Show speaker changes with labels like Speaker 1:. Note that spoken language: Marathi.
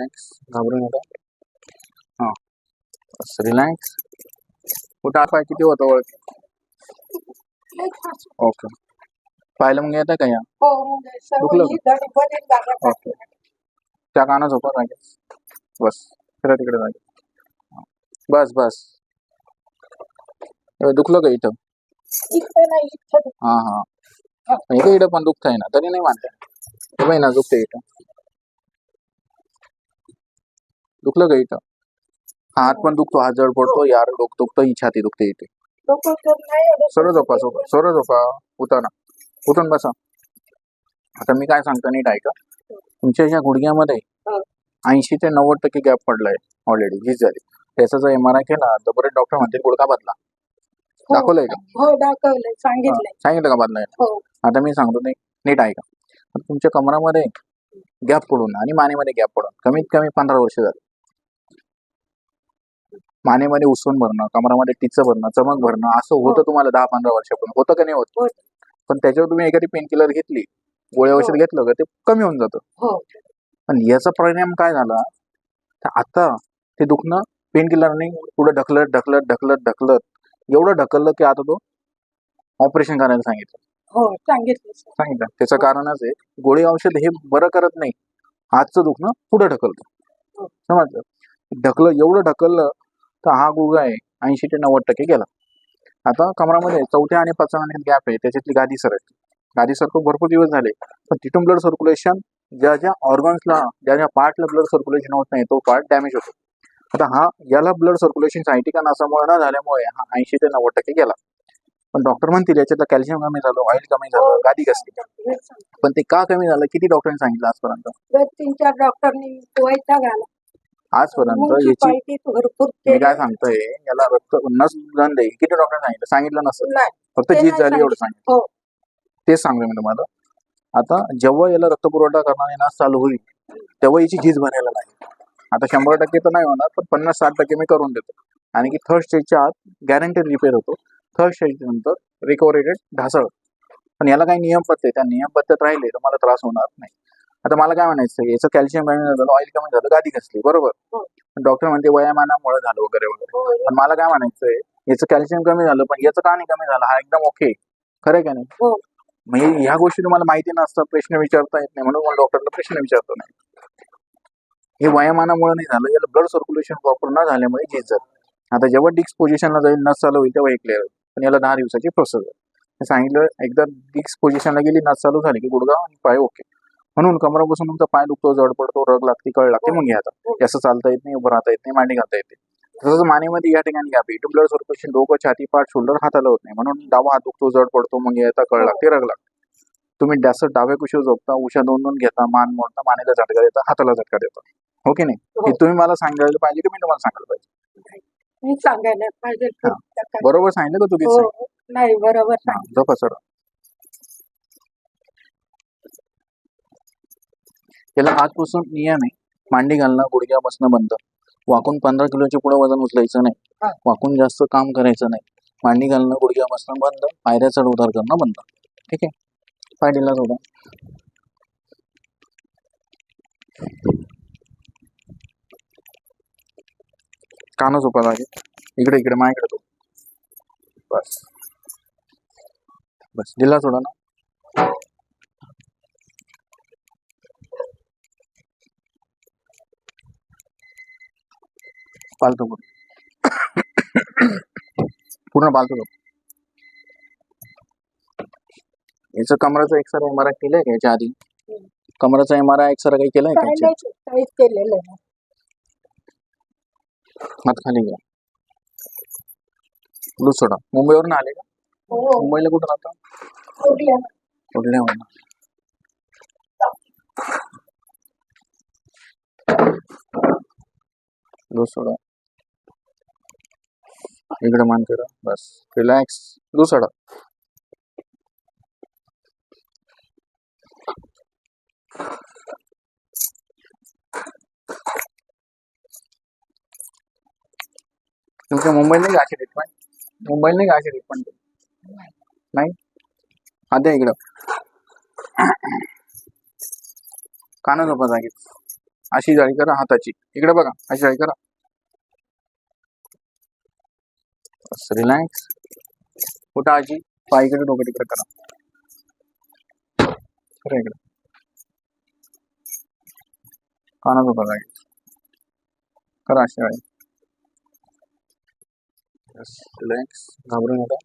Speaker 1: रिलॅक्स. घाबरू नका हां. बस रिलॅक्स. कुठं पाय किती होतं ओळख? ओके. पाहिलं मग येतं का या? दुखलं ओके. त्या काना झोपा जागे बस. फिरा तिकडे जागे हां. बस बस. दुखलं का इथं? हां हां. इथं इथं पण दुखत आहे ना. तरी नाही मानते हे ना दुखते इथं. दुखलं का इथं? हात पण दुखतो हात जड पडतो यार डोक दुखतं ही छाती दुखते इथे. सरळ झोपा सरळ झोपा ना. उठून बसा. आता मी काय सांगतो नीट ऐका. तुमच्या ह्या गुडघ्यामध्ये ऐंशी ते नव्वद टक्के गॅप पडलाय ऑलरेडी हीच झाली. त्याचा जर एम आर आय केला तर बरेच डॉक्टर म्हणतील गुडघा बदला. दाखवलंय का?
Speaker 2: हो
Speaker 1: सांगितलं का बदलाय?
Speaker 2: हो.
Speaker 1: आता मी सांगतो नीट ऐका. तुमच्या कमरामध्ये गॅप पडून आणि मानेमध्ये गॅप पडून कमीत कमी पंधरा वर्ष झाली. मानेमध्ये उसवून भरणं कमरामध्ये टिचं भरणं चमक भरणं असं होतं तुम्हाला दहा पंधरा वर्षापूर्वी. होतं का नाही होत?
Speaker 2: होतं.
Speaker 1: पण त्याच्यावर तुम्ही एखादी पेन किलर घेतली गोळ्या औषध घेतलं का ते कमी होऊन जातं.
Speaker 2: हो.
Speaker 1: पण याचा परिणाम काय झाला? तर आता ते दुखणं पेन किलरने पुढे ढकलत ढकलत ढकलत ढकलत एवढं ढकललं की आता तो ऑपरेशन करायला सांगितलं.
Speaker 2: हो सांगितलं.
Speaker 1: सांगितलं. त्याचं कारणच आहे गोळी औषध हे बरं करत नाही. आजचं दुखणं पुढे ढकलतं. समजलं? ढकलं एवढं ढकललं तर हा गुग आहे. ऐंशी ते नव्वद टक्के गेला. आता कमरामध्ये चौथ्या आणि पाचव्या महिन्यात गॅप आहे. त्याच्यातली गादी सरकली गादी सरकून भरपूर दिवस झाले. पण तिथून ब्लड सर्क्युलेशन ज्या ज्या ऑर्गन्सला ज्या ज्या पार्टला ब्लड सर्क्युलेशन होत नाही तो पार्ट डॅमेज होतो. आता हा याला ब्लड सर्क्युलेशन सायटिका नासामुळे न झाल्यामुळे हा ऐंशी ते नव्वद टक्के गेला. पण डॉक्टर म्हणतील याच्यातलं कॅल्शियम कमी झालं ऑइल कमी झालं गादी कसली? पण ते का कमी झालं किती डॉक्टरांनी सांगितलं आजपर्यंत?
Speaker 2: तीन चार डॉक्टरनी
Speaker 1: आजपर्यंत याची
Speaker 2: भरपूर
Speaker 1: मी
Speaker 2: केलं.
Speaker 1: काय सांगतोय याला रक्त नस गंध आहे किती डॉक्टरांनी सांगितलं? सांगितलं नसतं.
Speaker 2: नाही.
Speaker 1: फक्त
Speaker 2: ते
Speaker 1: जीत
Speaker 2: नाही
Speaker 1: झाली एवढं सांगितलं.
Speaker 2: हो.
Speaker 1: तेच सांगतोय मी तुम्हाला. आता जेव्हा याला रक्तपुरवठा करणारी नस चालू होईल तेव्हा याची झीज बनायला लागेल. आता शंभर टक्के तर नाही होणार पण पन्नास साठ टक्के मी करून देतो. आणि की थर्ड स्टेजच्या आत गॅरंटेड रिपेअर होतो. थर्ड स्टेज नंतर रिकव्हरी रेट ढासळ पण याला काही नियम पत्ते त्या नियम पद्धत राहिले तर मला त्रास होणार नाही. आता मला काय म्हणायचं याचं कॅल्शियम कमी झालं ऑइल कमी झालं गादी घसली बरोबर?
Speaker 2: हो.
Speaker 1: डॉक्टर म्हणते वयामानामुळे झालं वगैरे वगैरे.
Speaker 2: हो
Speaker 1: पण मला काय म्हणायचंय याचं कॅल्शियम कमी झालं पण याचं का नाही कमी झालं? हा एकदम ओके खरं का नाही?
Speaker 2: हो.
Speaker 1: म्हणजे ह्या गोष्टी तुम्हाला माहिती नसतात प्रश्न विचारता येत नाही म्हणून मला डॉक्टरला प्रश्न विचारतो नाही. हे वयामानामुळे नाही झालं याला ब्लड सर्क्युलेशन प्रॉपर न झाल्यामुळे झीज झालं. आता जेव्हा डिक्स पोझिशनला जाईल नस चालू होईल तेव्हा हे होईल. पण याला दहा दिवसाची प्रोसेस आहे. सांगितलं एकदा डिक्स पोझिशनला गेली नस चालू झाली की गुडगा आणि पाय ओके म्हणून कमरापासून तुमचा पाय दुखतो जड पडतो रग लागते कळ लागते मग घ्या असं चालता येत नाही उभं राहता येत नाही मांडी घालता येते तसंच मानेमध्ये या ठिकाणी गॅप आहे ब्लड सर्क्युलेशन डोकं छाती पाठ शोल्डर हाताला होत नाही. म्हणून डावा हात दुखतो जड पडतो मग येता कळ लागते रग लागते. तुम्ही जास्त डाव्या कुशीवर झोपता उशा दोन दोन घेता मान मोडता मानेला झटका देता हाताला झटका देता. हो की नाही? हे.
Speaker 2: हो.
Speaker 1: तुम्ही मला सांगायला पाहिजे की मी तुम्हाला सांगायला पाहिजे?
Speaker 2: सांगायला पाहिजे.
Speaker 1: हा. बरोबर सांगितलं का चुकीचं?
Speaker 2: हो. नाही बरोबर
Speaker 1: हा, झोपा सर याला आजपासून नियम आहे. मांडी घालणं गुडघ्या बसणं बंद. वाकून पंधरा किलोच्या पुढे वजन उचलायचं नाही. वाकून जास्त काम करायचं नाही. मांडी घालणं गुडघ्या बसणं बंद. पायऱ्या चढ उतार करणं बंद. ठीक आहे? पाय दिला सोडा कान झोपा लागे इकडे इकडे माझ्याकडे तो बस. बस. दिला सोडा ना. पालतो पूर्ण पूर्ण पालतो तो याचं कमराचं एक्सरे एम आर आय केलंय का याच्या आधी? कमराचा एम आर आय एक्सरे काही केलंय का
Speaker 2: काय
Speaker 1: याच्या?
Speaker 2: काहीच केलेलं नाही.
Speaker 1: हात खाली घ्या. लूज सोडा. मुंबईवरून आले का?
Speaker 2: हो.
Speaker 1: मुंबईला कुठं राहता?
Speaker 2: सोडलं.
Speaker 1: कुठल्यावरून? लूज सोडा. इकडे मान करा. बस. रिलॅक्स दुसरा तुमच्या मुंबईला नाही का अशी ट्रीटमेंट मुंबईला नाही का अशी ट्रीटमेंट नाही? आता इकडं. काना झोपा जागेच. अशी जाळी करा हाताची. इकडे बघा. अशी जाळी करा. रिलॅक्स कुठं आजी? पाय इकडे डोकं तिकडे करा. इकडे. इकडे कानाचं बघा करा अशी काय रिलॅक्स घाबरू नका.